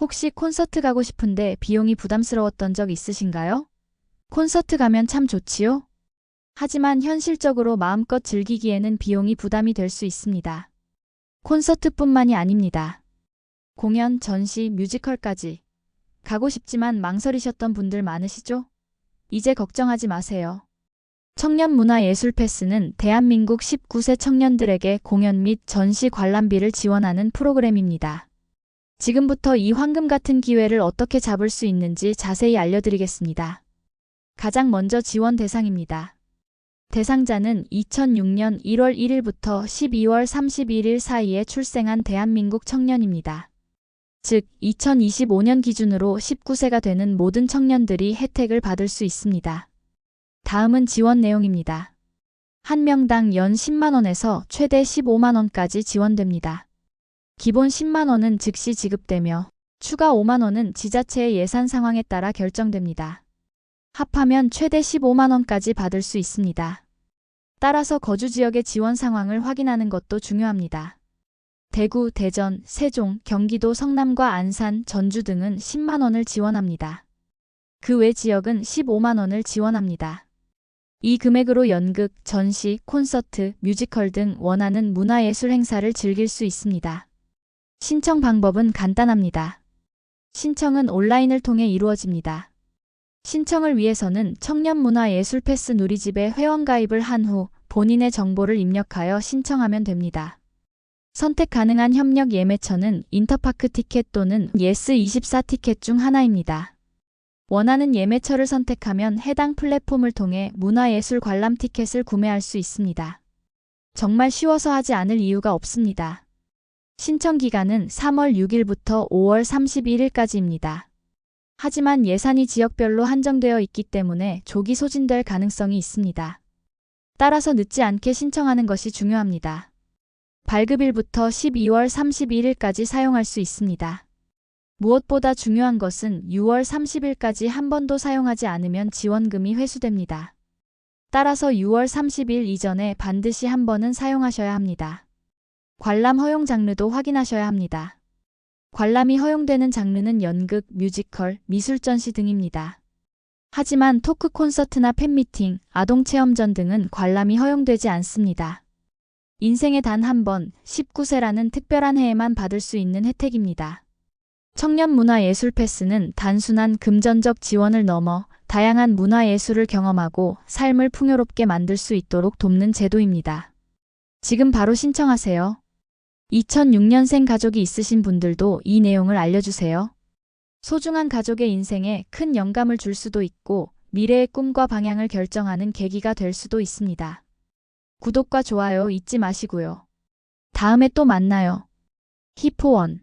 혹시 콘서트 가고 싶은데 비용이 부담스러웠던 적 있으신가요? 콘서트 가면 참 좋지요? 하지만 현실적으로 마음껏 즐기기에는 비용이 부담이 될 수 있습니다. 콘서트뿐만이 아닙니다. 공연, 전시, 뮤지컬까지. 가고 싶지만 망설이셨던 분들 많으시죠? 이제 걱정하지 마세요. 청년 문화 예술 패스는 대한민국 19세 청년들에게 공연 및 전시 관람비를 지원하는 프로그램입니다. 지금부터 이 황금 같은 기회를 어떻게 잡을 수 있는지 자세히 알려드리겠습니다. 가장 먼저 지원 대상입니다. 대상자는 2006년 1월 1일부터 12월 31일 사이에 출생한 대한민국 청년입니다. 즉, 2025년 기준으로 19세가 되는 모든 청년들이 혜택을 받을 수 있습니다. 다음은 지원 내용입니다. 한 명당 연 10만원에서 최대 15만원까지 지원됩니다. 기본 10만원은 즉시 지급되며 추가 5만원은 지자체의 예산 상황에 따라 결정됩니다. 합하면 최대 15만원까지 받을 수 있습니다. 따라서 거주 지역의 지원 상황을 확인하는 것도 중요합니다. 대구, 대전, 세종, 경기도 성남과 안산, 전주 등은 10만원을 지원합니다. 그 외 지역은 15만원을 지원합니다. 이 금액으로 연극, 전시, 콘서트, 뮤지컬 등 원하는 문화예술 행사를 즐길 수 있습니다. 신청 방법은 간단합니다. 신청은 온라인을 통해 이루어집니다. 신청을 위해서는 청년문화예술 패스 누리집에 회원가입을 한 후 본인의 정보를 입력하여 신청하면 됩니다. 선택 가능한 협력 예매처는 인터파크 티켓 또는 예스24 티켓 중 하나입니다. 원하는 예매처를 선택하면 해당 플랫폼을 통해 문화예술 관람 티켓을 구매할 수 있습니다. 정말 쉬워서 하지 않을 이유가 없습니다. 신청 기간은 3월 6일부터 5월 31일까지입니다. 하지만 예산이 지역별로 한정되어 있기 때문에 조기 소진될 가능성이 있습니다. 따라서 늦지 않게 신청하는 것이 중요합니다. 발급일부터 12월 31일까지 사용할 수 있습니다. 무엇보다 중요한 것은 6월 30일까지 한 번도 사용하지 않으면 지원금이 회수됩니다. 따라서 6월 30일 이전에 반드시 한 번은 사용하셔야 합니다. 관람 허용 장르도 확인하셔야 합니다. 관람이 허용되는 장르는 연극, 뮤지컬, 미술 전시 등입니다. 하지만 토크 콘서트나 팬미팅, 아동 체험전 등은 관람이 허용되지 않습니다. 인생에 단 한 번, 19세라는 특별한 해에만 받을 수 있는 혜택입니다. 청년 문화예술 패스는 단순한 금전적 지원을 넘어 다양한 문화예술을 경험하고 삶을 풍요롭게 만들 수 있도록 돕는 제도입니다. 지금 바로 신청하세요. 2006년생 가족이 있으신 분들도 이 내용을 알려주세요. 소중한 가족의 인생에 큰 영감을 줄 수도 있고 미래의 꿈과 방향을 결정하는 계기가 될 수도 있습니다. 구독과 좋아요 잊지 마시고요. 다음에 또 만나요. 히포원